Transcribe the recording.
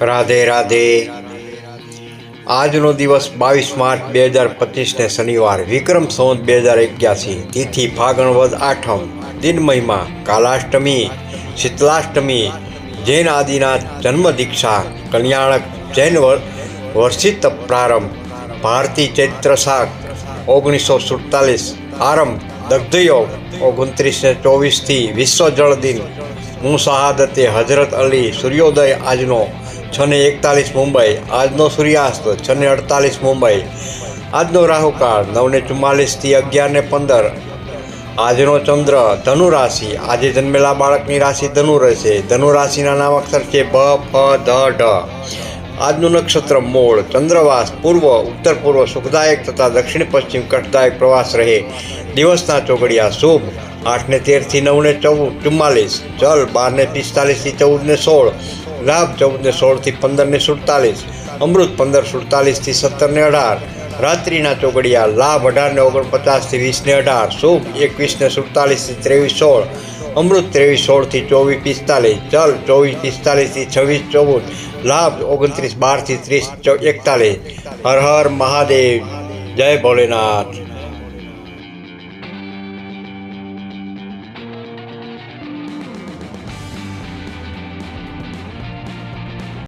રાધે રાધે. આજનો દિવસ બાવીસ માર્ચ બે હજાર પચીસને શનિવાર, વિક્રમ સંવત બે હજાર એક્યાસી, તિથિ ફાગણવદ આઠમ દિન મહિમા કાલાષ્ટમી, શીતલાષ્ટમી, જૈન આદિનાથ જન્મ દીક્ષા, કલ્યાણક, જૈન વર્ષિત પ્રારંભ, ભારતી ચૈત્ર શાક ઓગણીસો સુડતાલીસ, આરંભ, દગ્ધયોગ, ઓગણત્રીસને ચોવીસથી વિશ્વ જળ દિન હું શહાદતે હજરત અલી સૂર્યોદય આજનો છ ને એકતાલીસ મુંબઈ, આજનો સૂર્યાસ્ત છ ને અડતાલીસ મુંબઈ, આજનો રાહુકાળ નવ ને ચુમ્માલીસથી અગિયાર ને પંદર, આજનો ચંદ્ર ધનુ રાશિ, આજે જન્મેલા બાળકની રાશિ ધનુ રહેશે, ધનુ રાશિના નામ અક્ષર છે બ, ફ, ધ, ઢ. આજનું નક્ષત્ર મૂળ, ચંદ્રવાસ, પૂર્વ, ઉત્તર પૂર્વ, સુખદાયક તથા દક્ષિણ પશ્ચિમ કષ્ટદાયક પ્રવાસ રહે. દિવસના ચોગડિયા શુભ, આઠને તેરથી નવને ચૌદ, ચુમ્માલીસ, જલ બારને પિસ્તાલીસથી ચૌદને સોળ લાભ ચૌદને સોળથી પંદરને સુડતાલીસ, અમૃત પંદર સુડતાલીસથી સત્તરને અઢાર, રાત્રિના ચોગડિયા લાભ અઢારને ઓગણપચાસથી વીસને અઢાર, શુભ એકવીસને સુડતાલીસથી ત્રેવીસ સોળ, અમૃત ત્રેવીસ સોળથી ચોવીસ પિસ્તાલીસ, જલ ચોવીસ પિસ્તાલીસથી છવ્વીસ ચૌદ, લાભ ઓગણત્રીસ બારથી ત્રીસ એકતાલીસ. હર હર મહાદેવ. જય ભોલેનાથ.